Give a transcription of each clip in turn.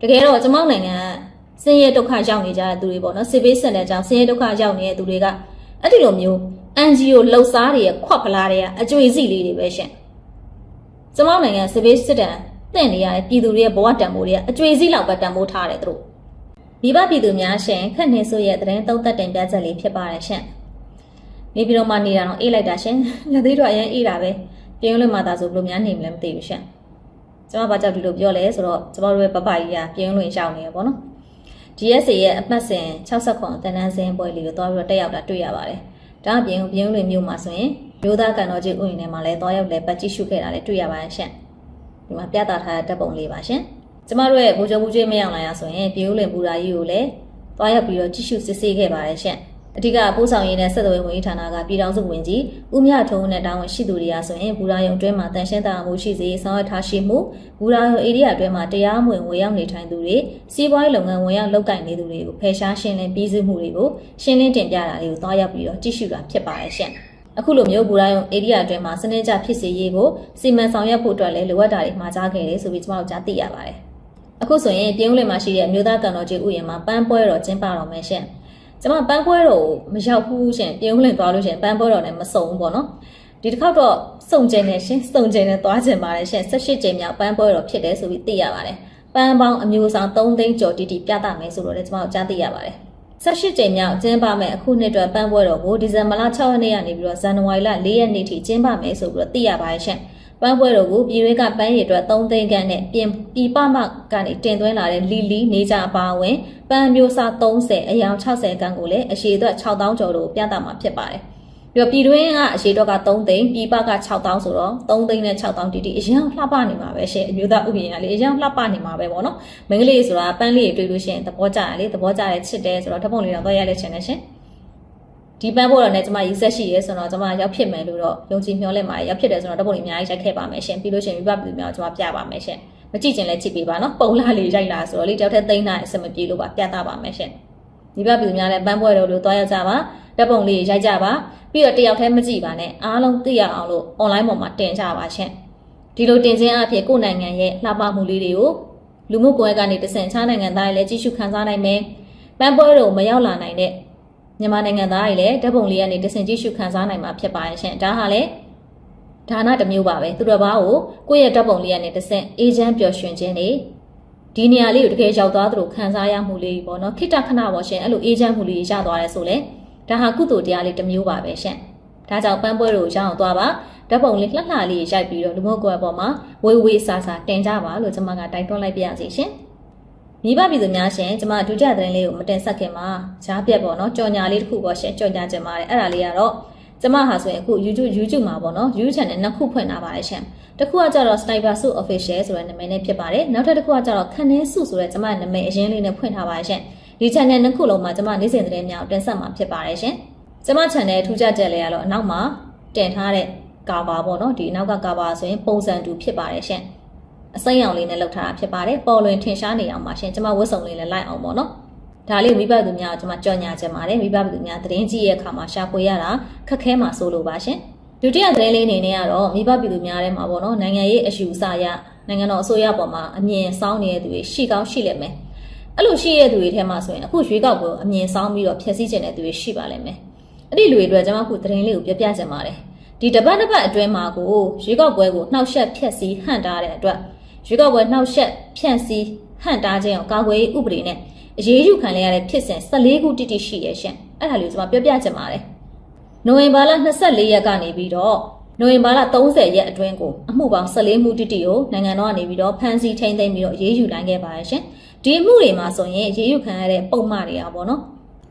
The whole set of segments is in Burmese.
တကယ်တော့ကျွန်မနိုင်ငံဆင်းရဲဒုက္ခရောက်နေကြတဲ့သူတွေပေါ့နော်စစ်ဘေးဆက်တဲ့ကြောင့်ဆင်းရဲဒုက္ခရောက်နေတဲ့သူတွေကအဲ့ဒီလိုမျိုး NGO လှုပ်ရှားတွေရဲ့ခွက်ဖလားတွေကအကျွေစီလေးတွေပဲရှင်ကျွန်မနိုင်ငံစစ်ဘေးစစ်တမ်းတင့်နေရတဲ့ပြည်သူတွေရဲ့ဘဝတန်ဖိုးတွေကအကျွေစီလောက်ပဲတန်ဖိုးထားတယ်သူတို့မိဘပြည်သူများရှင်ခက်နေဆိုရဲ့သတင်းသုံးသက်တင်ပြချက်လေးဖြစ်ပါတယ်ရှင်နေပြည်တော်မှာနေတာတော့အေးလိုက်တာရှင်လက်သေးတော့အရင်အေးတာပဲပြင်းလွင့်မှသာဆိုဘယ်လိုများနေမလဲမသိဘူးရှင် ကျွန်မဘာကြောင့်ဒီလိုပြောလဲဆိုတော့ကျွန်တော်တို့ရဲ့ပပကြီးကပြင်းလွင်ရှောင်းနေရပေါ့နော် DSA ရဲ့အမှတ်စဉ်60တန်းတန်းစင်းပွဲလေးကိုတွားပြီးတော့တက်ရောက်တာတွေ့ရပါတယ်။ဒါအပြင်ပြင်းလွင်မြို့မှာဆိုရင်မျိုးသားကန်တော်ကြီးဥယျာဉ်ထဲမှာလည်းတွားရောက်လည်းပတ်ကြည့်ရှုခဲ့တာလည်းတွေ့ရပါတယ်ရှင့်။ဒီမှာပြသထားတဲ့ဓာတ်ပုံလေးပါရှင်။ကျမတို့ရဲ့ဘူဂျိုဘူးကျွေးမရောက်လာရဆိုရင်ပြင်းလွင်ပူရာကြီးကိုလည်းတွားရောက်ပြီးတော့ကြည့်ရှုစစ်ဆေးခဲ့ပါတယ်ရှင့်။ အဓိကပို့ဆောင်ရေးနဲ့ဆက်သွယ်ဝင်ကြီးဌာနကပြည်ထောင်စုဝန်ကြီးဦးမြထုံးနဲ့တာဝန်ရှိသူတွေကဆိုရင်ဘူရာယုံအတွင်းမှာတန်ရှင်းတာမှုရှိစေဆောင်ရွက်ထားရှိမှုဘူရာယုံဧရိယာအတွင်းမှာတရားမဝင်ဝင်ရောက်နေထိုင်သူတွေစီးပွားရေးလုပ်ငန်းဝင်ရောက်လုပ်ကိုင်နေသူတွေကိုဖယ်ရှားရှင်းလင်းပြီးစီးမှုတွေကိုရှင်းလင်းတင်ပြတာတွေကိုတွားရောက်ပြီးတော့ကြည့်ရှုတာဖြစ်ပါတယ်ရှင့်အခုလိုမျိုးဘူရာယုံဧရိယာအတွင်းမှာစနစ်ကျဖြစ်စေရေးကိုစီမံဆောင်ရွက်ဖို့အတွက်လည်းလိုအပ်တာတွေမှာကြားခဲ့တယ်ဆိုပြီးကျွန်တော်တို့ကြားသိရပါတယ်အခုဆိုရင်ပြင်းဦးလင်မှာရှိတဲ့အမျိုးသားကံတော်ကြီးဥယျာဉ်မှာပန်းပွဲတော်ကျင်းပတော်မယ်ရှင့် ကျွန်မပန်းပွဲတော်ကိုမရောက်ဘူးရှင်ပြုံးလင်သွားလို့ရှင်ပန်းပွဲတော်နဲ့မစုံဘူးပေါ့နော်ဒီတစ်ခေါက်တော့စုံကျင်နေရှင်စုံကျင်နေသွားကျင်ပါတယ်ရှင်18ကျင်းမြောက်ပန်းပွဲတော်ဖြစ်တယ်ဆိုပြီးသိရပါတယ်ပန်းပေါင်းအမျိုးအစား3သိန်းကျော်တီတီပြသမယ်ဆိုတော့လည်းကျွန်မတို့ကြားသိရပါတယ်18ကျင်းမြောက်ကျင်းပမယ်အခုနှစ်အတွက်ပန်းပွဲတော်ကိုဒီဇင်ဘာလ6ရက်နေ့ကနေပြီးတော့ဇန်နဝါရီလ4ရက်နေ့ထိကျင်းပမယ်ဆိုပြီးတော့သိရပါတယ်ရှင် ပန်းပွဲတော်ကိုပြည်ရွေးကပန်းရည်အတွက်3သိန်းခန့်နဲ့ပြင်ပြည်ပမှကနေတင်သွင်းလာတဲ့လီလီနေကြအပါအဝင်ပန်းမျိုးစား30အယောင်60ခန်းကိုလည်းအရှိအတွက်6000ကျော်တို့ပြသမှာဖြစ်ပါတယ်။ပြီးတော့ပြည်တွင်းကအရှိတော့က3သိန်းပြည်ပက6000ဆိုတော့3သိန်းနဲ့6000တီတီအရင်လှပနေမှာပဲရှင်အမျိုးသားဥပဒေကလေအရင်လှပနေမှာပဲပေါ့နော်။မင်္ဂလိဆိုတာပန်းလေးတွေတွေ့လို့ရှိရင်သဘောကျတယ်လေသဘောကျတယ်ချစ်တယ်ဆိုတော့ဓပုံလေးတော့တော့ရလဲချင်တယ်ရှင်။ ဒီပန်းဖို့တော့ねကျမရေးဆက်ရှိရဲဆိုတော့ကျမရောက်ဖြစ်မယ်လို့တော့ယုံကြည်မျှော်လင့်ပါတယ်ရောက်ဖြစ်တယ်ဆိုတော့ဓပုံလေးအများကြီးရိုက်ခဲ့ပါမယ်ရှင်ပြီးလို့ရှိရင်မိဘပြည်သူများကျမပြပါမယ်ရှင်မကြည့်ချင်လဲကြည့်ပေးပါနော်ပုံလာလေးရိုက်လာဆိုတော့လေတယောက်တည်းသိမ်းတာအဆင်မပြေလို့ပါပြသပါမယ်ရှင်မိဘပြည်သူများလည်းပန်းပွဲတော်လို့တွားရောက်ကြပါဓပုံလေးရိုက်ကြပါပြီးတော့တယောက်တည်းမကြည့်ပါနဲ့အားလုံးသိရအောင်လို့ online ပေါ်မှာတင်ကြပါရှင်ဒီလိုတင်ခြင်းအဖြစ်ကိုယ်နိုင်ငံရဲ့လှပမှုလေးတွေကိုလူမှုကွန်ရက်ကနေတဆင့်ခြားနိုင်ငံသားတွေလည်းကြည့်ရှုခန်းစားနိုင်မယ်ပန်းပွဲတော်မရောက်လာနိုင်တဲ့ မြန်မာနိုင်ငံသားတွေလည်းဓာတ်ပုံလေးကနေတဆင်ကြည့်ရှုခန်းစားနိုင်မှာဖြစ်ပါရဲ့ရှင်ဒါဟာလည်းဒါနတစ်မျိုးပါပဲသူတော်ဘာကိုကိုယ့်ရဲ့ဓာတ်ပုံလေးကနေတဆင်အေဂျင့်ပျော်ရွှင်ခြင်းနေဒီနေရာလေးကိုတကယ်ရောက်သွားသလိုခန်းစားရမှုလေးပေါ့နော်ခိတ္တခဏပေါ့ရှင်အဲ့လိုအေဂျင့်မှုလေးရသွားတယ်ဆိုလဲဒါဟာကုသိုလ်တရားလေးတစ်မျိုးပါပဲရှင်ဒါကြောင့်ပန်းပွဲတို့ရအောင်သွားပါဓာတ်ပုံလေးလှလှလေးရိုက်ပြီးတော့လူမှုကွယ်ပေါ်မှာဝေးဝေးဆာဆာတင်ကြပါလို့ကျွန်မကတိုက်တွန်းလိုက်ပြရစီရှင် မိဘပြည်သူများရှင်ကျမဒုတိယသတင်းလေးကိုမတင်ဆက်ခင်မှာဂျားပြက်ပေါ့နော်ကြော်ညာလေးတစ်ခုပေါ့ရှင်ကြော်ညာချင်ပါတယ်အဲ့ဒါလေးကတော့ကျမဟာဆိုရင်အခု YouTube YouTube မှာပေါ့နော် YouTube channel နှစ်ခုဖွင့်ထားပါတယ်ရှင်တစ်ခုကကျတော့ Sniper Suit Official ဆိုတဲ့နာမည်နဲ့ဖြစ်ပါတယ်နောက်ထပ်တစ်ခုကကျတော့ခန်းနှင်းစုဆိုတဲ့ကျမနာမည်အရင်လေးနဲ့ဖွင့်ထားပါတယ်ရှင်ဒီ channel နှစ်ခုလုံးမှာကျမနေ့စဉ်သတင်းများကိုတင်ဆက်မှာဖြစ်ပါတယ်ရှင်ကျမ channel ထူးခြားချက်လေးကတော့အနောက်မှာတင်ထားတဲ့ cover ပေါ့နော်ဒီအနောက်က cover ဆိုရင်ပုံစံတူဖြစ်ပါတယ်ရှင် အစိမ်းရောင်လေးနဲ့လောက်ထားတာဖြစ်ပါတယ်ပေါ်လွင်ထင်ရှားနေအောင်ပါရှင်ကျွန်မဝတ်စုံလေးလည်းလိုက်အောင်ပေါ့နော်ဒါလေးမိဘသူများကိုကျွန်မကြော်ညာချင်ပါတယ်မိဘသူများသတင်းကြည့်ရဲ့အခါမှာရှာဖွေရတာခက်ခဲမှာစိုးလို့ပါရှင်ဒုတိယသတင်းလေးအနေနဲ့ကတော့မိဘပြည်သူများထဲမှာပေါ့နော်နိုင်ငံရေးအယူအဆရနိုင်ငံတော်အစိုးရပေါ်မှာအမြင်ဆောင်းနေတဲ့သူတွေရှိကောင်းရှိလိမ့်မယ်အဲ့လိုရှိတဲ့သူတွေထဲမှာဆိုရင်အခုရွေးကောက်ပွဲအမြင်ဆောင်းပြီးတော့ဖျက်ဆီးခြင်းတဲ့သူတွေရှိပါလိမ့်မယ်အဲ့ဒီလူတွေအတွက်ကျွန်မအခုသတင်းလေးကိုပြပြချင်ပါတယ်ဒီတပတ်တစ်ပတ်အတွင်းမှာကိုရွေးကောက်ပွဲကိုနှောက်ယှက်ဖျက်ဆီးဟန့်တားတဲ့အတွက် ရွေးကောက်ပွဲနှောက်ယှက်ဖြန့်စည်းဟန့်တားခြင်းကိုကာကွယ်ရေးဥပဒေနဲ့အရေးယူခံရတဲ့ဖြစ်စဉ်14ခုတိတိရှိရရှင်အဲ့ဒါလေးကိုကျွန်မပြောပြချင်ပါတယ်နိုဝင်ဘာလ24ရက်ကနေပြီးတော့နိုဝင်ဘာလ30ရက်အတွင်းကိုအမှုပေါင်း14မှုတိတိကိုနိုင်ငံတော်ကနေပြီးတော့ဖမ်းဆီးထိန်းသိမ်းပြီးတော့အရေးယူနိုင်ခဲ့ပါရရှင်ဒီအမှုတွေမှာဆိုရင်အရေးယူခံရတဲ့ပုံမှန်တွေကပေါ့နော်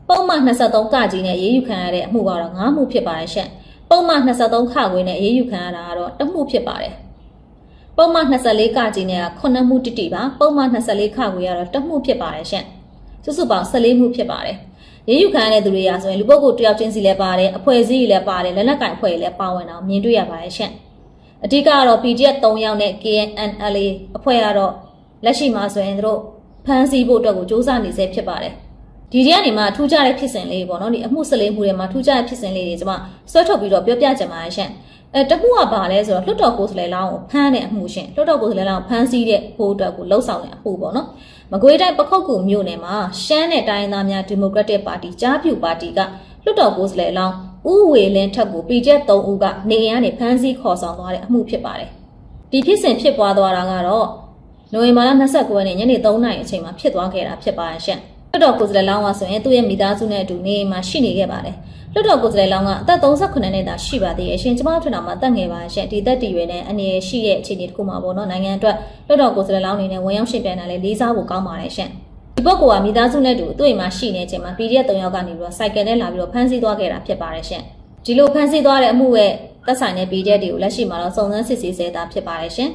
ပုံမှန်23ကကြီးနဲ့အရေးယူခံရတဲ့အမှုကတော့9မှုဖြစ်ပါတယ်ရှင်ပုံမှန်23ခခွေနဲ့အရေးယူခံရတာကတော့1မှုဖြစ်ပါတယ် ပုံမှန်24ကကြီးနဲ့က9မှုတိတိပါပုံမှန်24ခခွေကတော့တစ်မှုဖြစ်ပါတယ်ရှင့်စုစုပေါင်း14မှုဖြစ်ပါတယ်ရေယူခံရတဲ့သူတွေရာဆိုရင်လူပုဂ္ဂိုလ်တယောက်ချင်းစီလည်းပါတယ်အဖွဲ့အစည်းတွေလည်းပါတယ်လက်နက်ကင်အဖွဲ့တွေလည်းပါဝင်အောင်မြင်တွေ့ရပါတယ်ရှင့်အဓိကကတော့ PDF 3ယောက်နဲ့ KNLA အဖွဲ့ကတော့လက်ရှိမှာဆိုရင်တို့ဖမ်းဆီးဖို့အတွက်ကိုစ조사နေဆဲဖြစ်ပါတယ်ဒီထဲကနေမှထူးခြားတဲ့ဖြစ်စဉ်လေးပေါ့နော်ဒီအမှု14မှုတွေမှာထူးခြားတဲ့ဖြစ်စဉ်လေးတွေကျွန်မဆွဲထုတ်ပြီးတော့ပြောပြချင်ပါတယ်ရှင့် အဲတမှုကပါလဲဆိုတော့လွတ်တော်ကိုယ်စားလှယ်လောင်းကိုဖမ်းတဲ့အမှုရှင်လွတ်တော်ကိုယ်စားလှယ်လောင်းကိုဖမ်းဆီးတဲ့ဟိုအတွက်ကိုလှုပ်ဆောင်တဲ့အမှုပေါ့နော်မကွေးတိုင်းပခုတ်ကူမြို့နယ်မှာရှမ်းနဲ့တိုင်းရင်းသားများဒီမိုကရက်တစ်ပါတီကြားပြူပါတီကလွတ်တော်ကိုယ်စားလှယ်လောင်းဦးဝေလင်းထက်ကိုပြည်ကျက်3ဦးကနေအိမ်ကနေဖမ်းဆီးခေါ်ဆောင်သွားတဲ့အမှုဖြစ်ပါတယ်ဒီဖြစ်စဉ်ဖြစ်ပွားသွားတာကတော့နိုဝင်ဘာလ29ရက်နေ့ညနေ3နာရီအချိန်မှာဖြစ်သွားခဲ့တာဖြစ်ပါရဲ့ရှင့်လွတ်တော်ကိုယ်စားလှယ်လောင်းကဆိုရင်သူ့ရဲ့မိသားစုနဲ့အတူနေအိမ်မှာရှိနေခဲ့ပါတယ် လွတ်တော်ကိုယ်စားလှယ်လောင်းကအသက်38နှစ်သာရှိပါသေးရဲ့ရှင်ကျမတို့ထင်တာမှာတက်ငယ်ပါရှင်ဒီသက်တည်ရွယ်နဲ့အနေရရှိတဲ့အခြေအနေတစ်ခုမှာပေါ့နော်နိုင်ငံအတွက်လွတ်တော်ကိုယ်စားလှယ်လောင်းအနေနဲ့ဝင်ရောက်ရှင်ပြန်တာလေလေးစားဖို့ကောင်းပါတယ်ရှင်ဒီပုဂ္ဂိုလ်ကမိသားစုနဲ့တူသူ့အိမ်မှာရှိနေချိန်မှာ PDF 3ယောက်ကနေပြီးတော့စိုက်ကယ်နဲ့လာပြီးတော့ဖမ်းဆီးသွားခဲ့တာဖြစ်ပါတယ်ရှင်ဒီလိုဖမ်းဆီးသွားတဲ့အမှုရဲ့သက်ဆိုင်တဲ့ PDF တွေကိုလက်ရှိမှာတော့စုံစမ်းစစ်ဆေးစေတာဖြစ်ပါတယ်ရှင်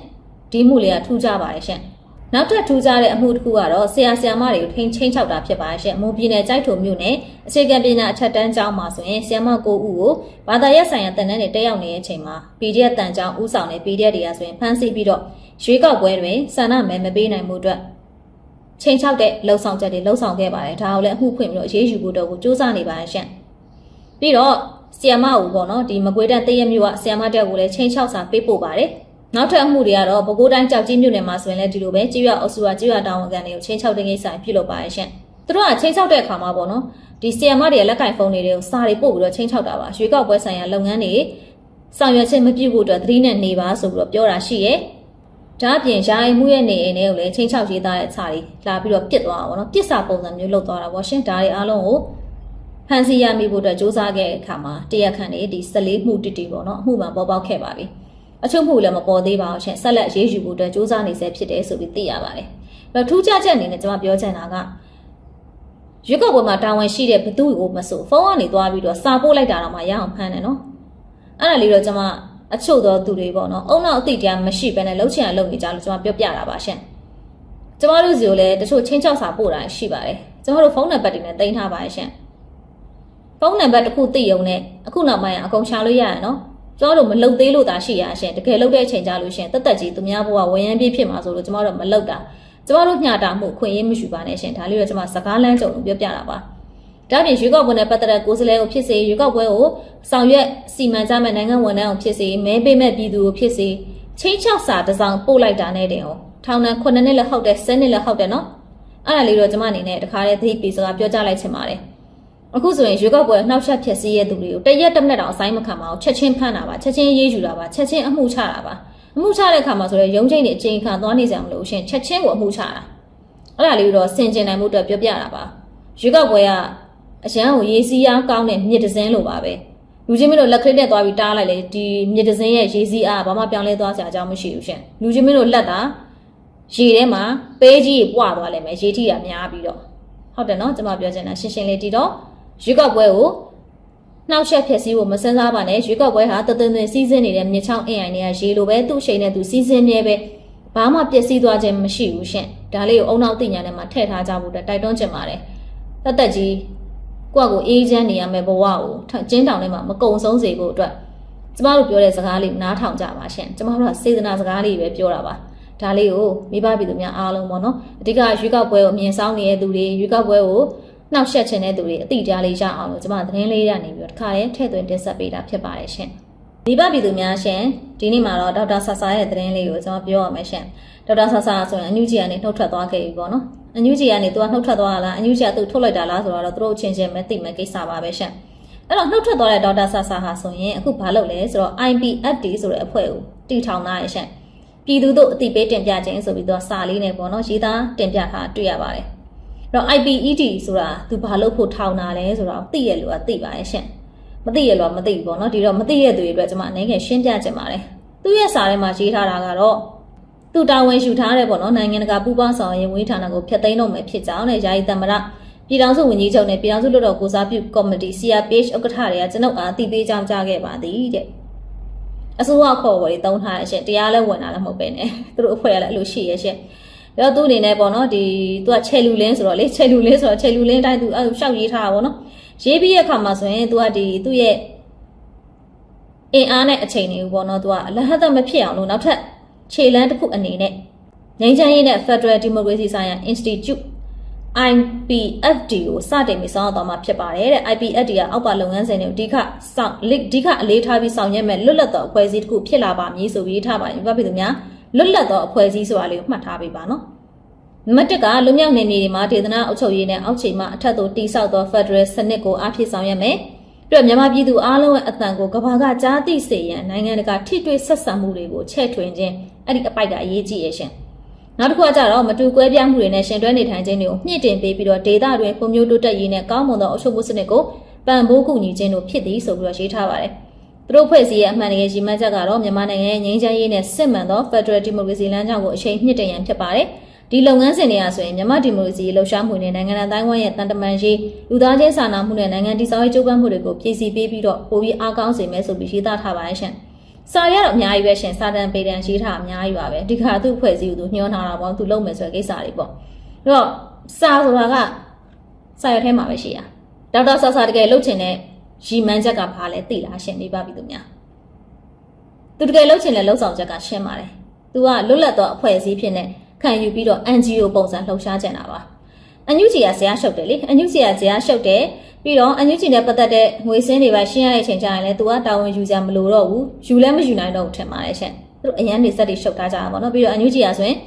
ဒီမှုလေးကထူးခြားပါတယ်ရှင် နောက်ထပ်ထူးခြားတဲ့အမှုတစ်ခုကတော့ဆရာဆရာမတွေကိုထိန်းချင်းချောက်တာဖြစ်ပါရဲ့။မွန်ပြည်နယ်ကြိုက်ထုံမြို့နယ်အခြေခံပညာအထက်တန်းကျောင်းမှာဆိုရင်ဆရာမ9ဦးကိုဘာသာရပ်ဆိုင်ရာတန်တန်းတွေတက်ရောက်နေတဲ့အချိန်မှာ PDF တန်ကျောင်းဦးဆောင်တဲ့ PDF တွေကဆိုရင်ဖမ်းဆီးပြီးတော့ရွေးကောက်ပွဲတွင်ဆန္ဒမဲမပေးနိုင်မှုအတွက်ချင်းချောက်တဲ့လှုံ့ဆော်ချက်တွေလှုံ့ဆော်ခဲ့ပါတယ်။ဒါကိုလည်းအမှုဖွင့်ပြီးတော့အရေးယူဖို့တော့ကိုစူးစမ်းနေပါရဲ့ရှင့်။ပြီးတော့ဆီယမဦးပေါ့နော်ဒီမကွေးတန်းတရက်မြို့ကဆီယမတက်ကိုလည်းချင်းချောက်စာပေးပို့ပါတယ်။ နောက်ထပ်အမှုတွေကတော့ပဲခူးတိုင်းကြောက်ကြီးမြို့နယ်မှာဆိုရင်လည်းဒီလိုပဲကြေးရွာအုပ်စုကကြေးရွာတာဝန်ခံတွေကိုချင်းချောက်တဲ့ကိစ္စပြုလုပ်ပါရဲ့ရှင့်။သူတို့ကချင်းချောက်တဲ့အခါမှာပေါ့နော်ဒီဆီယမတွေရဲ့လက်ကင်ဖုန်းတွေကိုစာတွေပို့ပြီးတော့ချင်းချောက်တာပါ။ရွှေကောက်ပွဲဆိုင်ရာလုပ်ငန်းတွေဆောင်ရွက်ခြင်းမပြုဖို့အတွက်သတိနဲ့နေပါဆိုပြီးတော့ပြောတာရှိရဲ့။ဒါအပြင်ယာယီမှုရဲ့နေအိမ်တွေကိုလည်းချင်းချောက်ရေးသားတဲ့စာတွေလာပြီးတော့ပြစ်သွားတာပေါ့နော်။ပြစ်စာပုံစံမျိုးလုပ်သွားတာပေါ့ရှင်။ဒါတွေအားလုံးကိုဖန်စီရမိဖို့အတွက်စ조사ခဲ့တဲ့အခါမှာတရားခံတွေဒီ14မှုတိတိပေါ့နော်အမှုမှပေါ်ပေါက်ခဲ့ပါပြီ။ အချုံမှုလည်းမပေါ်သေးပါဘူးရှင်ဆက်လက်ရေးယူဖို့အတွက်စ조사နေဆဲဖြစ်တယ်ဆိုပြီးသိရပါတယ်။အဲ့တော့ထူးခြားချက်အနေနဲ့ကျွန်မပြောချင်တာကရွက်ကောက်ပွဲမှာတာဝန်ရှိတဲ့ဘသူကိုမဆိုဖုန်းကနေသွားပြီးတော့စာပို့လိုက်တာတော့မှရအောင်ဖမ်းတယ်နော်။အဲ့ဒါလေးတော့ကျွန်မအချို့သောသူတွေပေါ့နော်။အုံနောက်အသိတရားမရှိဘဲနဲ့လှုပ်ချင်အောင်လုပ်နေကြလို့ကျွန်မပြောပြတာပါရှင်။ကျွန်မတို့စီကိုလည်းတချို့ချင်းချောက်စာပို့တာရှိပါတယ်။ကျွန်တော်တို့ဖုန်းနံပါတ်တွေနဲ့တင်ထားပါတယ်ရှင်။ဖုန်းနံပါတ်တစ်ခုသိရုံနဲ့အခုနောက်ပိုင်းအကုန်ရှာလို့ရရနော်။ ကျွန်တော်တို့မလုတ်သေးလို့သာရှိရရှင်တကယ်လုတ်တဲ့အချိန်ကြလို့ရှင်တက်တက်ကြီးသူများဘဝဝရမ်းပြေးဖြစ်မှာဆိုလို့ကျွန်တော်တို့မလုတ်တာကျွန်တော်တို့ညတာမှုခွင့်ရင်းမရှိပါနဲ့ရှင်ဒါလေးတော့ကျွန်မစကားလမ်းကြုံလို့ပြောပြတာပါဒါပြင်ရွေးကောက်ပွဲနဲ့ပတ်သက်တဲ့ကိုယ်စားလှယ်ကိုဖြစ်စေရွေးကောက်ပွဲကိုဆောင်ရွက်စီမံကြမဲ့နိုင်ငံဝန်ထမ်းကိုဖြစ်စေမဲပေးမဲ့ပြည်သူကိုဖြစ်စေချင်းချောက်စာတစ်စောင်ပို့လိုက်တာနဲ့တင်အောင်ထောင်ဒဏ်9နှစ်လည်းဟုတ်တယ်10နှစ်လည်းဟုတ်တယ်နော်အဲ့ဒါလေးတော့ကျွန်မအနေနဲ့တခါတည်းသတိပေးစကားပြောကြလိုက်ချင်ပါတယ် အခုဆိုရင်ရွေးကောက်ပွဲနှောက်ယှက်ဖြစ်စည်းရဲ့သူတွေကိုတရက်တစ်မိနစ်တောင်အဆိုင်မခံပါဘူးချက်ချင်းဖမ်းတာပါချက်ချင်းရေးယူတာပါချက်ချင်းအမှုချတာပါအမှုချတဲ့အခါမှာဆိုရင်ရုံးချိန်တွေအချိန်ခံသွားနေကြမလို့ရှင်ချက်ချင်းကိုအမှုချတာအဲ့ဒါလေးတော့ဆင်ကျင်နိုင်မှုအတွက်ပြောပြတာပါရွေးကောက်ပွဲကအရန်ကိုရေးစည်းအားကောင်းတဲ့မြစ်တစင်းလိုပါပဲလူချင်းမင်းတို့လက်ခရစ်နဲ့သွားပြီးတားလိုက်လေဒီမြစ်တစင်းရဲ့ရေးစည်းအားဘာမှပြောင်းလဲသွားစရာအကြောင်းမရှိဘူးရှင်လူချင်းမင်းတို့လက်တာရေထဲမှာပေးကြီးပွားသွားလိမ့်မယ်ရေထိတာများပြီးတော့ဟုတ်တယ်နော်ကျွန်မပြောချင်တာရှင်းရှင်းလေးတီတော့ ရွေးကောက်ပွဲကိုနှောက်ယှက်ဖြစ်စည်းဖို့မစမ်းစားပါနဲ့ရွေးကောက်ပွဲဟာတသွင်သွင်စီးဆင်းနေတဲ့မြေချောင်းအင်အိုင်တွေကရေလိုပဲသူ့ရှိန်နဲ့သူစီးဆင်းမြဲပဲဘာမှပျက်စီးသွားခြင်းမရှိဘူးရှင်ဒါလေးကိုအုံနောက်သိညာထဲမှာထည့်ထားကြဖို့တိုက်တွန်းချင်ပါတယ်တက်တက်ကြီးကိုယ့်ကိုအေးချမ်းနေရမယ့်ဘဝကိုကျင်းတောင်ထဲမှာမကုံဆုံးစေဖို့အတွက်ကျမတို့ပြောတဲ့စကားလေးနားထောင်ကြပါရှင်ကျမတို့ကစေတနာစကားလေးပဲပြောတာပါဒါလေးကိုမိဘပြည်သူများအားလုံးပေါ့နော်အဓိကရွေးကောက်ပွဲကိုအမြင်ဆောင်နေတဲ့သူတွေရွေးကောက်ပွဲကို နှောက်ယှက်ခြင်းတဲ့သူတွေအတိအကျလေးရအောင်လို့ကျမသတင်းလေးရနေပြီးတော့တစ်ခါတည်းထည့်သွင်းတင်ဆက်ပေးတာဖြစ်ပါတယ်ရှင်မိဘပြည်သူများရှင်ဒီနေ့မှာတော့ဒေါက်တာဆာဆာရဲ့သတင်းလေးကိုကျွန်တော်ပြောရမယ်ရှင်ဒေါက်တာဆာဆာဆိုရင်အန်ယူဂျီကနေနှုတ်ထွက်သွားခဲ့ပြီပေါ့နော်အန်ယူဂျီကနေသူကနှုတ်ထွက်သွားလားအန်ယူဂျီကသူ့ထုတ်လိုက်တာလားဆိုတော့သူတို့အချင်းချင်းပဲသိမဲ့ကိစ္စပါပဲရှင်အဲ့တော့နှုတ်ထွက်သွားတဲ့ဒေါက်တာဆာဆာဟာဆိုရင်အခုဘာလုပ်လဲဆိုတော့ IPFD ဆိုတဲ့အဖွဲ့ကိုတည်ထောင်ထားရရှင်ပြည်သူတို့အတိပေးတင်ပြခြင်းဆိုပြီးတော့စာလေးနဲ့ပေါ့နော်ရေးသားတင်ပြထားတွေ့ရပါတယ် တော့ IPED ဆိုတာသူဘာလုပ်ဖို့ထောင်တာလဲဆိုတော့သိရလို့ကသိပါရဲ့ရှင်မသိရလို့မသိဘူးပေါ့နော်ဒီတော့မသိရတဲ့သူတွေအတွက်ကျွန်မအနေနဲ့ရှင်းပြချင်ပါတယ်သူရဲ့စာထဲမှာရေးထားတာကတော့သူတာဝန်ယူထားတဲ့ပေါ့နော်နိုင်ငံတကာပူးပေါင်းဆောင်ရွက်ရေးဌာနကိုဖျက်သိမ်းတော့မယ်ဖြစ်ကြောင်းနဲ့ယာယီသမ္မတပြည်ထောင်စုဝန်ကြီးချုပ်နဲ့ပြည်ထောင်စုလွှတ်တော်ကိုစားပြုကော်မတီ CRPH ဥက္ကဋ္ဌတွေကကျွန်ုပ်အားတည်ပေးကြောင်းကြားခဲ့ပါသည်တဲ့အစိုးရခေါ်ဝေးတုံးထားတဲ့အချက်တရားလဲဝင်တာလည်းမဟုတ်ပဲねသူတို့အဖွဲ့ကလည်းအဲ့လိုရှိရဲ့ရှက် တော့သူ့အနေနဲ့ပေါ့နော်ဒီသူကချဲလူလင်းဆိုတော့လေချဲလူလင်းဆိုတော့ချဲလူလင်းတိုင်းသူအဲ့လိုရှောက်ရေးထားတာပေါ့နော်ရေးပြီးရဲ့အခါမှာဆိုရင်သူကဒီသူ့ရဲ့အင်အားနဲ့အချိန်တွေကိုပေါ့နော်သူကအလဟတ်သက်မဖြစ်အောင်လို့နောက်ထပ်ခြေလမ်းတစ်ခုအနေနဲ့ငိမ့်ချမ်းရေးနဲ့ Federal Democracy ဆိုင်ရာ Institute IPFD ကိုစတင်ပြီးဆောင်ရွက်သွားမှာဖြစ်ပါတယ်တဲ့ IPFD ကအောက်ပါလုပ်ငန်းစဉ်တွေကိုဒီခဆောင်ဒီခအလေးထားပြီးဆောင်ရွက်မဲ့လွတ်လပ်သောအဖွဲ့အစည်းတစ်ခုဖြစ်လာပါမည်ဆိုပြီးထားပါတယ်ပြပြသူများ လွတ်လပ်သောအဖွဲ့အစည်းဆိုတာလေးကိုမှတ်ထားပေးပါနော်နံပါတ်1ကလူမျိုးနယ်မြေတွေမှာဒေသနာအုပ်ချုပ်ရေးနဲ့အောက်ခြေမှာအထက်သို့တိစောက်သော Federal စနစ်ကိုအားဖြည့်ဆောင်ရွက်မယ်ပြီးတော့မြန်မာပြည်သူအားလုံးရဲ့အသံကိုကဘာကကြားသိစေရန်နိုင်ငံတကာထိတွေ့ဆက်ဆံမှုတွေကိုချဲ့ထွင်ခြင်းအဲ့ဒီအပိုက်ကအရေးကြီးရဲ့ရှင်နောက်တစ်ခုကကြတော့မတူကွဲပြားမှုတွေနဲ့ရှင်တွဲနေထိုင်ခြင်းတွေကိုမြင့်တင်ပေးပြီးတော့ဒေသတွင်ဖွံ့ဖြိုးတိုးတက်ရေးနဲ့ကောင်းမွန်သောအုပ်ချုပ်မှုစနစ်ကိုပံ့ပိုးကူညီခြင်းတို့ဖြစ်သည်ဆိုပြီးတော့ရေးထားပါတယ် သူတို့ဖွဲ့စည်းရဲ့အမှန်တကယ်ရည်မှန်းချက်ကတော့မြန်မာနိုင်ငံရဲ့ငြိမ်းချမ်းရေးနဲ့စစ်မှန်သော Federal Democracy လမ်းကြောင်းကိုအချိန်မြင့်တင်ရန်ဖြစ်ပါတယ်။ဒီလုပ်ငန်းစဉ်တွေကဆိုရင်မြန်မာဒီမိုကရေစီလှုပ်ရှားမှုနဲ့နိုင်ငံတော်တိုင်းဝန်းရဲ့တန်တမန်ရေးလူသားချင်းစာနာမှုနဲ့နိုင်ငံတည်ဆောက်ရေးကြိုးပမ်းမှုတွေကိုပြည်စီပေးပြီးတော့ပိုပြီးအားကောင်းစေမယ်ဆိုပြီးရေးသားထားပါရဲ့ရှင်။စာရတော့အများကြီးပဲရှင်စာတန်ပေတန်ရေးထားအများကြီးပါပဲဒီခါသူ့ဖွဲ့စည်းကိုသူညှိုးထားတာပေါ့သူလုပ်မယ်ဆိုတဲ့ကိစ္စတွေပေါ့။အဲ့တော့စာဆိုတာကစာရထဲမှာပဲရှိရ။ဒေါက်တာဆာဆာတကယ်လုပ်ချင်တဲ့ ရည်မှန်းချက်ကဘာလဲသိလားရှင်မိဘပြည်သူများသူတကယ်လှုပ်ချင်လဲလှုပ်ဆောင်ချက်ကရှင်းပါတယ်သူကလွတ်လပ်သောအဖွဲ့အစည်းဖြစ်နဲ့ခံယူပြီးတော့ NGO ပုံစံလှုပ်ရှားကြတာပါအန်ယူဂျီကဇရာရှုပ်တယ်လေအန်ယူဂျီကဇရာရှုပ်တယ်ပြီးတော့အန်ယူဂျီနဲ့ပတ်သက်တဲ့ငွေစင်းတွေပါရှင်းရတဲ့အချိန်ကျရင်လည်းသူကတာဝန်ယူစရာမလိုတော့ဘူးယူလည်းမယူနိုင်တော့ဘူးထင်ပါတယ်ရှင့်သူတို့အရန်နေဆက်တွေရှုပ်ထားကြတာပေါ့နော်ပြီးတော့အန်ယူဂျီကဆိုရင်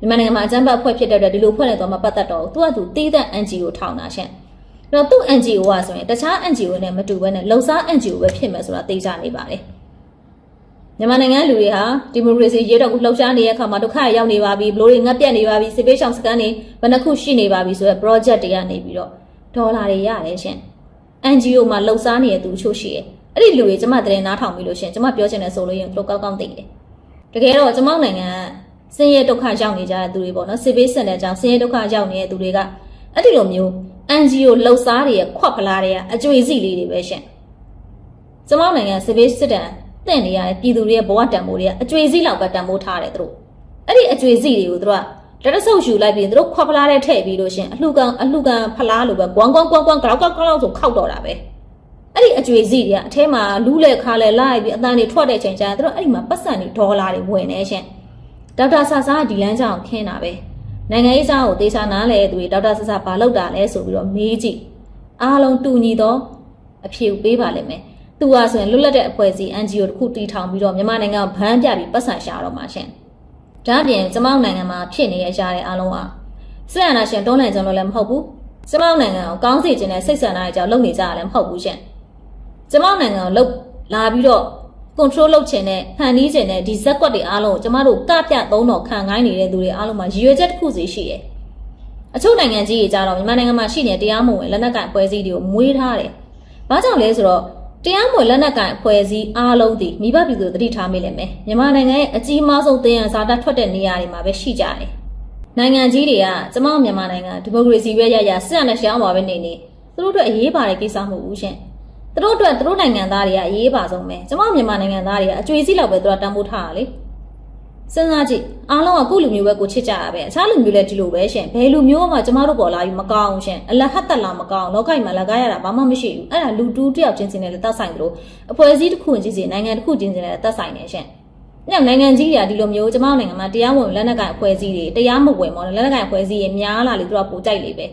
မြန်မာနိုင်ငံမှာအကြမ်းဖက်အဖွဲ့ဖြစ်တဲ့အတွက်ဒီလိုဖွဲ့နေတော့မှပတ်သက်တော့သူကသူတီးတဲ့ NGO ထောင်တာရှင့် တော့သူ့ NGO ကဆိုရင်တခြား NGO နဲ့မတူဘဲနဲ့လုံစား NGO ပဲဖြစ်မယ်ဆိုတာသိကြနေပါတယ်မြန်မာနိုင်ငံလူတွေဟာဒီမိုကရေစီရေးတော်ကိုလှုပ်ရှားနေတဲ့အခါမှာဒုက္ခရောက်နေပါပြီဘလို့တွေငတ်ပြတ်နေပါပြီစစ်ပေးဆောင်စကန်တွေဘယ်နှခုရှိနေပါပြီဆိုတော့ project တွေကနေပြီးတော့ဒေါ်လာတွေရတယ်ရှင် NGO မှာလှုပ်ရှားနေတဲ့သူချို့ရှိတယ်အဲ့ဒီလူတွေကျမတရင်နားထောင်ပြီးလို့ရှင်ကျမပြောချင်တယ်ဆိုလို့ရင်လို့ကောက်ကောက်သိတယ်တကယ်တော့ကျမနိုင်ငံဆင်းရဲဒုက္ခရောက်နေကြတဲ့သူတွေပေါ့နော်စစ်ပေးစင်တဲ့ကြောင့်ဆင်းရဲဒုက္ခရောက်နေတဲ့သူတွေကအဲ့ဒီလိုမျိုး NGO လှုပ်ရှားတွေရဲ့ခွက်ဖလားတွေကအကျွေစီလေးတွေပဲရှင်ကျမနိုင်ငံစစ်ပေးစစ်တမ်းတင့်နေရတဲ့ပြည်သူတွေရဲ့ဘဝတန်ဖိုးတွေကအကျွေစီလောက်ပဲတန်ဖိုးထားတယ်သူတို့အဲ့ဒီအကျွေစီတွေကိုသူတို့ကလက်တဆုပ်ယူလိုက်ပြီးသူတို့ခွက်ဖလားတဲ့ထည့်ပြီးလို့ရှင်အလှကန်အလှကန်ဖလားလိုပဲကွမ်ကွမ်ကွမ်ကွမ်ကောက်ကောက်ကောက်ဆိုခောက်တော့တာပဲအဲ့ဒီအကျွေစီတွေကအထဲမှာလူးလေခါလေလိုက်ပြီးအတန်းတွေထွက်တဲ့ချိန်ကျရင်သူတို့အဲ့ဒီမှာပတ်စံတွေဒေါ်လာတွေဝင်နေရှင်ဒေါက်တာဆာဆာကဒီလမ်းကြောင်းခင်းတာပဲ နိုင်ငံရေးစားကိုတေချာနားလဲသူတွေဒေါက်တာဆာဆာဘာလုပ်တာလဲဆိုပြီးတော့မေးကြည့်အားလုံးတူညီသောအဖြေကိုပေးပါလိမ့်မယ်သူဟာဆိုရင်လွတ်လပ်တဲ့အဖွဲ့အစည်း NGO တခုတည်ထောင်ပြီးတော့မြန်မာနိုင်ငံကိုဗန်းပြပြီးပတ်စံရှာတော့မှာရှင်။ဒါ့အပြင်ကျမတို့နိုင်ငံမှာဖြစ်နေရရတဲ့အားလုံးဟာစစ်အာဏာရှင်တွန်းလှန်ကြလို့လည်းမဟုတ်ဘူး။ကျမတို့နိုင်ငံကိုကောင်းစေခြင်းနဲ့စိတ်ဆန္ဒတွေကြောင့်လုပ်နေကြရလည်းမဟုတ်ဘူးရှင်။ကျမတို့နိုင်ငံကိုလှုပ်လာပြီးတော့ control လုပ်ခြင်းနဲ့ဖန်တီးခြင်းနဲ့ဒီဇက်ကွက်တွေအားလုံးကိုကျမတို့ကပြသုံးတော်ခံခိုင်းနေတဲ့သူတွေအားလုံးမှာရည်ရွယ်ချက်တစ်ခုစီရှိတယ်။အချို့နိုင်ငံကြီးတွေကြတော့မြန်မာနိုင်ငံမှာရှိနေတဲ့တရားမဝင်လက်နက်ကိုင်ပွဲစည်းတွေကိုမွေးထားတယ်။ဘာကြောင့်လဲဆိုတော့တရားမဝင်လက်နက်ကိုင်အဖွဲ့အစည်းအားလုံးဒီမိဘပြည်သူသတိထားမိလိမ့်မယ်မြန်မာနိုင်ငံရဲ့အကြီးမားဆုံးတင်ရဇာတာထွက်တဲ့နေရာတွေမှာပဲရှိကြတယ်နိုင်ငံကြီးတွေကကျမတို့မြန်မာနိုင်ငံဒီမိုကရေစီပဲရရစစ်အာဏာရှင်အောင်ပါပဲနေနေသူတို့အတွက်အရေးပါတဲ့ကိစ္စမဟုတ်ဘူးရှင် သူတို့အတွက်သူတို့နိုင်ငံသားတွေကအရေးပါဆုံးပဲကျမတို့မြန်မာနိုင်ငံသားတွေကအကျွေးစီးလောက်ပဲသူတို့တန်ဖိုးထားတာလေစဉ်းစားကြည့်အားလုံးကကိုယ့်လူမျိုးပဲကိုချစ်ကြတာပဲအခြားလူမျိုးလည်းဒီလိုပဲရှင်ဘယ်လူမျိုးမှကျမတို့ပေါ်လာပြီးမကောင်းရှင်အလဟတ်တက်လာမကောင်းလောကီမှာလက်ကားရတာဘာမှမရှိဘူးအဲ့ဒါလူတူးတယောက်ချင်းစီနဲ့လည်းသက်ဆိုင်သလိုအဖွဲ့အစည်းတစ်ခုချင်းစီနိုင်ငံတစ်ခုချင်းစီနဲ့လည်းသက်ဆိုင်နေရှင်ညနိုင်ငံကြီးတွေကဒီလိုမျိုးကျမတို့နိုင်ငံမှာတရားဝင်လက်နက်ကိုင်အဖွဲ့အစည်းတွေတရားမဝင်မော်လက်နက်ကိုင်အဖွဲ့အစည်းတွေများလာလေသူကပိုကြိုက်လေပဲ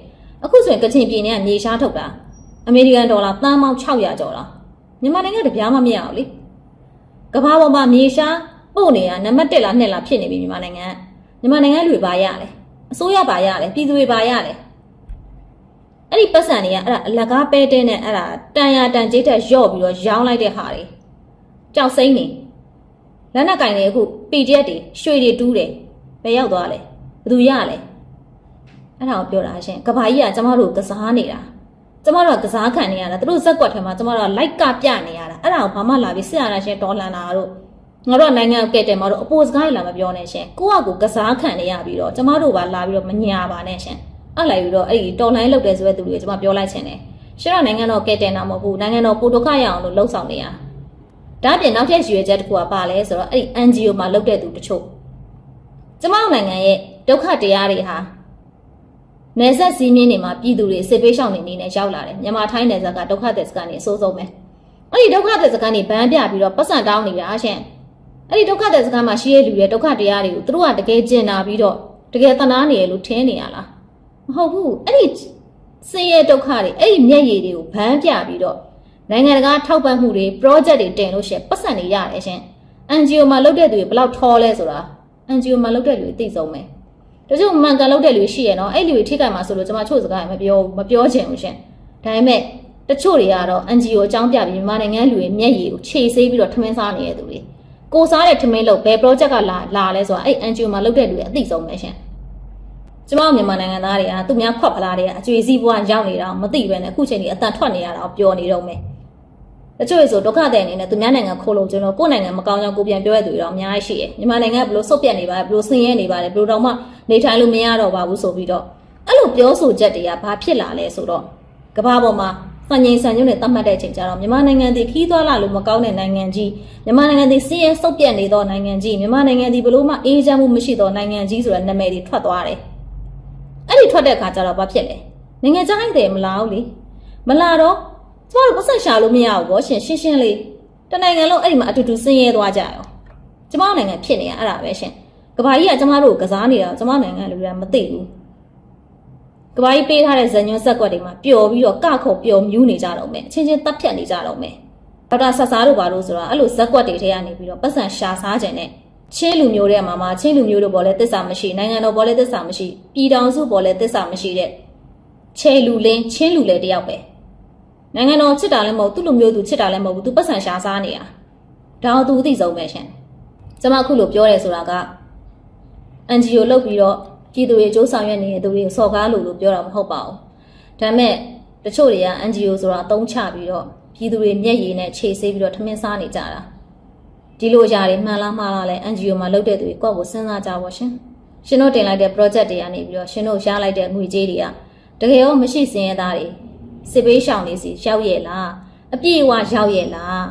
အခုဆိုရင်ကချင်ပြည်နယ်ကမြေရှားထုတ်တာ အမေရိကန်ဒေါ်လာသန်းပေါင်း600ကျော်လားမြန်မာနိုင်ငံတပြားမှမရအောင်လေကမ္ဘာပေါ်မှာမြေရှားပို့နေတာနံပါတ်1လား2လားဖြစ်နေပြီမြန်မာနိုင်ငံမြန်မာနိုင်ငံလူတွေပါရလဲအစိုးရပါရလဲပြည်သူတွေပါရလဲအဲ့ဒီပတ်စံတွေကအဲ့ဒါအလကားပဲတဲနဲ့အဲ့ဒါတန်ရတန်ကြေးတက်ရော့ပြီးတော့ရောင်းလိုက်တဲ့ဟာတွေကြောက်စိမ့်နေလက်နက်ကင်တွေအခု PDF တွေရွှေတွေတူးတယ်ဘယ်ရောက်သွားလဲဘယ်သူရလဲအဲ့ဒါကိုပြောတာရှင်ကဘာကြီးကကျမတို့ကစားနေတာ ကျမတို့ကကစားခံနေရတာသူတို့ဇက်ကွက်ထဲမှာကျမတို့ကလိုက်ကပြနေရတာအဲ့ဒါကိုဘာမှလာပြီးစစ်အာဏာရှင်တော်လှန်တာတို့ငါတို့နိုင်ငံကဲတယ်မှာတော့အပိုစကားလာမပြောနဲ့ရှင်ကိုကကိုကစားခံနေရပြီးတော့ကျမတို့ပါလာပြီးတော့မညာပါနဲ့ရှင်အဲ့လိုက်ပြီးတော့အဲ့ဒီတော်လိုင်းလုပ်တယ်ဆိုတဲ့သူတွေကကျမပြောလိုက်ချင်တယ်ရှင်တော့နိုင်ငံတော်ကဲတယ်နာမဟုတ်ဘူးနိုင်ငံတော်ပိုဒုက္ခရအောင်လို့လှုံ့ဆော်နေရဒါပြင်နောက်ထပ်ရွေချက်တစ်ခုကပါလဲဆိုတော့အဲ့ဒီ NGO မှာလုပ်တဲ့သူတချို့ကျမတို့နိုင်ငံရဲ့ဒုက္ခတရားတွေဟာ နယ်ဆက်စည်းမျဉ်းတွေမှာပြည်သူတွေစစ်ပေးရှောင်နေနေနဲ့ရောက်လာတယ်မြန်မာထိုင်းနယ်ဆက်ကဒုက္ခသည်စကန်တွေအဆိုးဆုံးပဲအဲ့ဒီဒုက္ခသည်စကန်တွေဗန်းပြပြီးတော့ပတ်စံတောင်းနေတာရှင်အဲ့ဒီဒုက္ခတဲ့စကားမှာရှိရလူရဲ့ဒုက္ခတရားတွေကိုသူတို့ကတကယ်ကျင်နာပြီးတော့တကယ်တနာနေရလို့ထင်းနေရလားမဟုတ်ဘူးအဲ့ဒီစင်းရဲဒုက္ခတွေအဲ့ဒီမျက်ရည်တွေကိုဗန်းပြပြီးတော့နိုင်ငံတကာထောက်ပံ့မှုတွေ project တွေတင်လို့ရှိရင်ပတ်စံတွေရတယ်ရှင် NGO မှာလုပ်တဲ့သူတွေဘယ်လောက်ထောလဲဆိုတာ NGO မှာလုပ်တဲ့လူတွေသိဆုံးမယ် တချို့မှန်ကန်လုပ်တဲ့လူရှိရနော်အဲ့လူတွေထိခိုက်မှာဆိုလို့ကျွန်မချို့စကားမပြောမပြောချင်ဘူးရှင်ဒါပေမဲ့တချို့တွေကတော့ NGO အကြောင်းပြပြီးမြန်မာနိုင်ငံလူတွေမျက်ရည်ကိုခြေဆေးပြီးတော့ထမင်းစားနေတဲ့သူတွေကိုစားတဲ့ထမင်းလုပ်ဘယ် project ကလာလာလဲဆိုတာအဲ့ NGO မှာလုပ်တဲ့လူတွေအသိဆုံးပဲရှင်ကျမတို့မြန်မာနိုင်ငံသားတွေကသူများခွက်ဖလားတွေကအကျွေးစည်းဘွားရောက်နေတာမသိပဲနဲ့အခုချိန်ကြီးအတန်ထွက်နေရတာကိုပျော်နေတော့မယ် တချို့ဆိုဒုက္ခတဲ့အနေနဲ့သူများနိုင်ငံခိုးလို့ကျွန်တော်ကိုယ့်နိုင်ငံမကောင်းကြောင်းကိုပြန်ပြောရတဲ့သူတွေတော့အများကြီးရှိတယ်မြန်မာနိုင်ငံကဘလို့ဆုတ်ပြတ်နေပါလဲဘလို့ဆင်းရဲနေပါလဲဘလို့တော့မှနေထိုင်လို့မရတော့ပါဘူးဆိုပြီးတော့အဲ့လိုပြောဆိုချက်တွေကဘာဖြစ်လာလဲဆိုတော့ကမ္ဘာပေါ်မှာစံငိန်စံညွန့်နဲ့သတ်မှတ်တဲ့အချိန်ကျတော့မြန်မာနိုင်ငံဒီခီးသွွာလာလို့မကောင်းတဲ့နိုင်ငံကြီးမြန်မာနိုင်ငံဒီဆင်းရဲဆုတ်ပြတ်နေသောနိုင်ငံကြီးမြန်မာနိုင်ငံဒီဘလို့မှအေးချမ်းမှုမရှိသောနိုင်ငံကြီးဆိုတဲ့နာမည်တွေထွက်သွားတယ်အဲ့ဒီထွက်တဲ့အခါကျတော့ဘာဖြစ်လဲနိုင်ငံခြားအိတ်တယ်မလာဘူးလေမလာတော့ ကျမတို့ပတ်ဆက်ရှာလို့မရဘူးဗောရှင်ရှင်းရှင်းလေးတနိုင်ငံလုံးအဲ့ဒီမှာအတူတူဆင်းရဲသွားကြရောကျမတို့နိုင်ငံဖြစ်နေရအဲ့ဒါပဲရှင်ကဘာကြီးကကျမတို့ကိုကစားနေတာကျမနိုင်ငံလူတွေကမသိဘူးကဘာကြီးပေးထားတဲ့ဇန်ညွန်းဆက်ကွက်တွေမှာပျော်ပြီးတော့ကခုံပျော်မြူးနေကြတော့မယ်အချင်းချင်းတပ်ဖြတ်နေကြတော့မယ်ဒေါက်တာဆဆားတို့ဘာလို့ဆိုတာအဲ့လိုဇက်ကွက်တွေထဲကနေပြီးတော့ပတ်စံရှာစားခြင်းနဲ့ချင်းလူမျိုးတွေမှာမှာချင်းလူမျိုးတို့ပေါ်လဲတစ္ဆာမရှိနိုင်ငံတော်ပေါ်လဲတစ္ဆာမရှိပြည်တော်စုပေါ်လဲတစ္ဆာမရှိတဲ့ချေလူလင်းချင်းလူလေတယောက်ပဲ နိုင်ငံတော်ချစ်တာလည်းမဟုတ်သူ့လူမျိုးသူချစ်တာလည်းမဟုတ်ဘူးသူပတ်စံရှာစားနေတာဒါတော့သူအသိဆုံးပဲရှင်ကျွန်မအခုလိုပြောရဲဆိုတာက NGO လုပ်ပြီးတော့ပြည်သူတွေစ조사ရွက်နေတဲ့သူတွေကိုစော်ကားလို့လို့ပြောတာမဟုတ်ပါဘူးဒါပေမဲ့တချို့တွေက NGO ဆိုတာအသုံးချပြီးတော့ပြည်သူတွေမျက်ရည်နဲ့ခြေဆေးပြီးတော့ထမင်းစားနေကြတာဒီလိုຢာတွေမှန်လားမှားလားလဲ NGO မှာလုပ်တဲ့သူတွေကိုယ့်ကိုစဉ်းစားကြပါရှင်ရှင်တို့တင်လိုက်တဲ့ project တွေကနေပြီးတော့ရှင်တို့ရလိုက်တဲ့ငွေကြေးတွေကတကယ်ရောမရှိစင်ရသားတွေ စစ်ပေးရှောင်နေစီရောက်ရဲ့လားအပြည့်အဝရောက်ရဲ့လား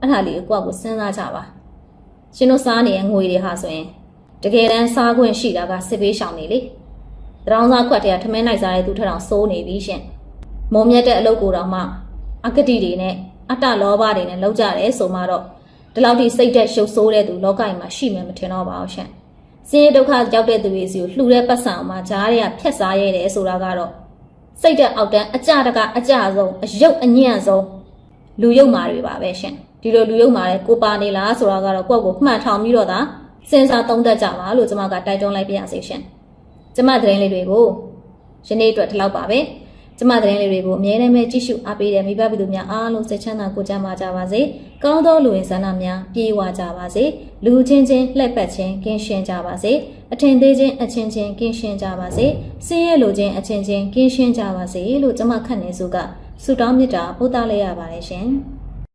အဲ့ဒါလေးကိုယ့်ကိုစဉ်းစားကြပါရှင်တို့စားနေတဲ့ငွေတွေဟာဆိုရင်တကယ်တမ်းစားခွင့်ရှိတာကစစ်ပေးရှောင်နေလေတရောင်းစားခွက်တည်းကထမင်းနိုင်စားတဲ့သူထက်တောင်စိုးနေပြီရှင်မုံမြတ်တဲ့အလုပ်ကိုတော့မှအကတိတွေနဲ့အတ္တလောဘတွေနဲ့လောက်ကြတယ်ဆိုမှတော့ဒီလောက်ထိစိတ်သက်ရှုပ်ဆိုးတဲ့သူလောကကြီးမှာရှိမှမထင်တော့ပါဘူးရှင်စင်းရဲဒုက္ခရောက်တဲ့သူတွေစီကိုလှူတဲ့ပတ်စံအောင်မှဂျားတွေကဖျက်စားရဲတယ်ဆိုတာကတော့ စိတ်သက်အောက်တန်းအကြတကအကြဆုံးအယုတ်အညံ့ဆုံးလူယုတ်မာတွေပါပဲရှင်ဒီလိုလူယုတ်မာတဲ့ကိုပါနေလားဆိုတာကတော့ကိုယ့်ကိုမှတ်ထောင်ပြီးတော့သာစဉ်းစားသုံးသပ်ကြပါလို့ကျွန်မကတိုက်တွန်းလိုက်ပါရစေရှင်။ကျွန်မသတင်းလေးတွေကိုယနေ့အတွက်ဒီလောက်ပါပဲ။ ကျွန်မသတင်းလေးတွေကိုအမြဲတမ်းပဲကြည့်ရှုအားပေးတဲ့မိဘပြည်သူများအားလုံးစိတ်ချမ်းသာကိုယ်ကျန်းမာကြပါစေ။ကောင်းသောလူဝင်ဆန္ဒများပြေဝကြပါစေ။လူချင်းချင်းလှည့်ပတ်ခြင်းကင်းရှင်းကြပါစေ။အထင်သေးခြင်းအချင်းချင်းကင်းရှင်းကြပါစေ။စင်းရဲလိုခြင်းအချင်းချင်းကင်းရှင်းကြပါစေလို့ကျွန်မခန့်နေစုကဆုတောင်းမေတ္တာပို့သလိုက်ရပါတယ်ရှင်။